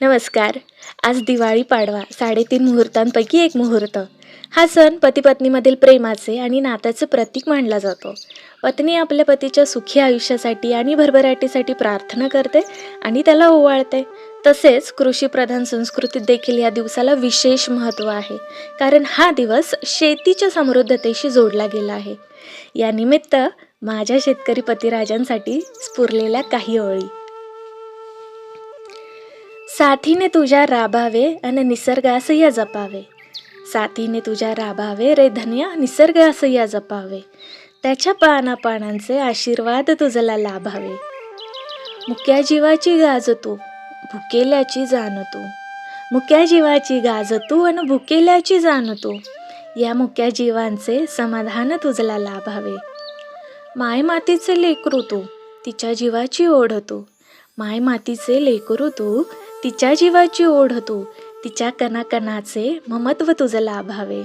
नमस्कार. आज दिवाळी पाडवा साडेतीन मुहूर्तांपैकी एक मुहूर्त. हा सण पतीपत्नीमधील प्रेमाचे आणि नात्याचे प्रतीक मानला जातो. पत्नी आपल्या पतीच्या सुखी आयुष्यासाठी आणि भरभराटीसाठी प्रार्थना करते आणि त्याला ओवाळते. तसेच कृषीप्रधान संस्कृतीत देखील या दिवसाला विशेष महत्त्व आहे कारण हा दिवस शेतीच्या समृद्धतेशी जोडला गेला आहे. यानिमित्त माझ्या शेतकरी पतिराजांसाठी स्फुरलेल्या काही ओळी. साथीने तुझ्या राबावे अन निसर्गास जपावे. साथीने तुझ्या राबावे रे धन्या निसर्गास जपावे. त्याच्या पानापानांचे आशीर्वाद तुझला लाभावे. मुक्या जीवाची गाज तू भुकेल्याची जाण तू. मुक्या जीवाची गाज तू अन भुकेल्याची जाण तू. या मुक्या जीवांचे समाधान तुझला लाभावे. माय मातीचे लेकरू तू तिच्या जीवाची ओढ तू. माय मातीचे लेकरू तू तिच्या जीवाची ओढ तू तिच्या कणाकणाचे ममत्व तुझं लाभावे.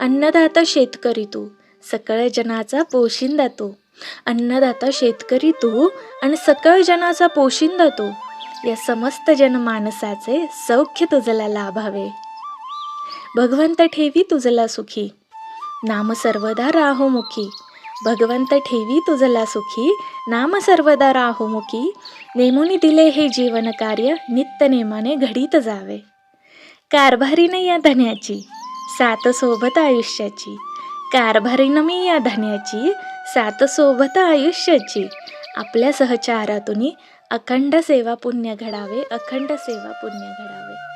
अन्नदाता शेतकरी तू. सकळ जनाचा पोशिंदा तू. अन्नदाता शेतकरी तू आणि सकळ जनाचा पोशिंदा तू. या समस्त जनमानसाचे सौख्य तुझला लाभावे. भगवंत ठेवी तुझला सुखी. नाम सर्वदा राहोमुखी भगवंत ठेवी तुझला सुखी. नाम सर्वदा राहोमुखी नेमुनी दिले हे जीवन कार्य नित्य नेमाने घडीत जावे. कारभारीन या धन्याची सात सोबत आयुष्याची. कारभारीनं मी या धन्याची सात सोबत आयुष्याची. आपल्या सहचारातून अखंड सेवा पुण्य घडावे अखंड सेवा पुण्य घडावे.